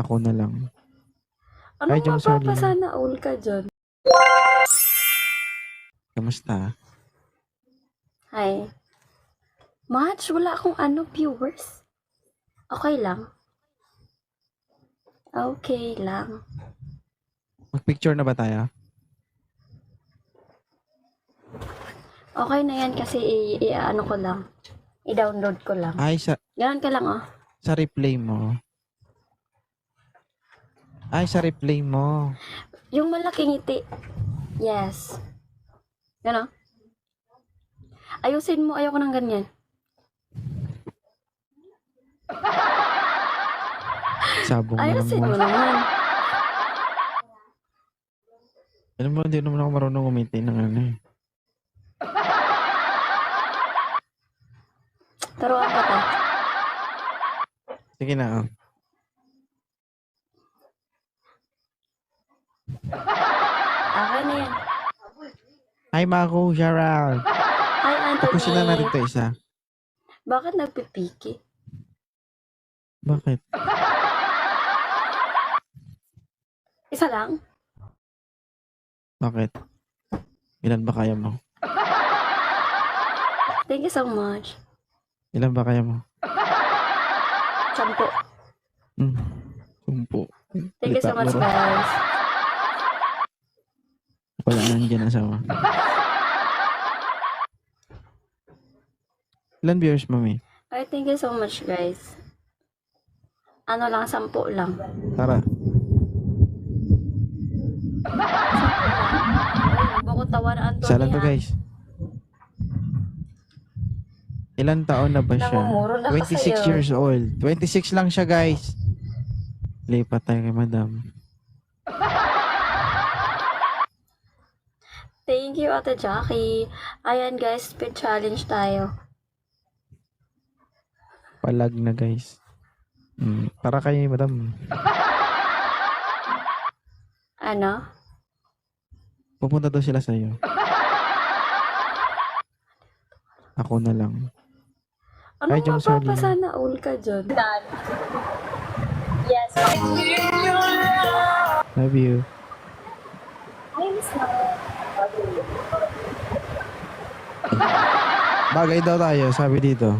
Ako na lang. Ano Hi, Jong mapapasana all ka dyan? Kamusta? Hi. Match, wala akong ano, viewers. Okay lang. Okay lang. Mag-picture na ba tayo? Okay na yan kasi i- i- ano ko lang. I-download ko lang. Ay, sa, Ganun ka lang, oh. sa replay mo. Ay, sa replay mo. Yung malaking ngiti. Yes. Gano? Ayusin mo. Ayoko ng ganyan. Sabong Ayusin mo. mo naman. Alam mo, hindi naman ako marunong umiti ng ano eh. Taruan ka ta. Sige na, oh. Okay na yan. Hi, Mako, Gerald. Hi, Anthony. Tapusin na natin to isa. Bakit nagpipiki? Bakit? Isa lang? Bakit? Ilan ba kaya mo? Thank you so much. Ilan ba kaya mo? Sampo. Hmm. Sumpo. Thank you so much, guys. Wala nandiyan asawa. Ilan viewers, mami? Ay, thank you so much, guys. Ano lang, sampo lang. Tara. Bukod tawa na Anthony, Isa lang to, guys. Ilan taon na ba siya? Namumuro na ako 26 sa'yo. years old. 26 lang siya, guys. Lipat tayo kay madam. Thank you, Ate Jackie. Ayan, guys, speed challenge tayo. Palag na, guys. Hmm. Para kay madam. Ano? Pupunta daw sila sa'yo. Ako na lang. Ano Hi, Jong Sarlene. mapapasana all ka dyan? Yes. Love you. Hi, Miss Bagay daw tayo, sabi dito.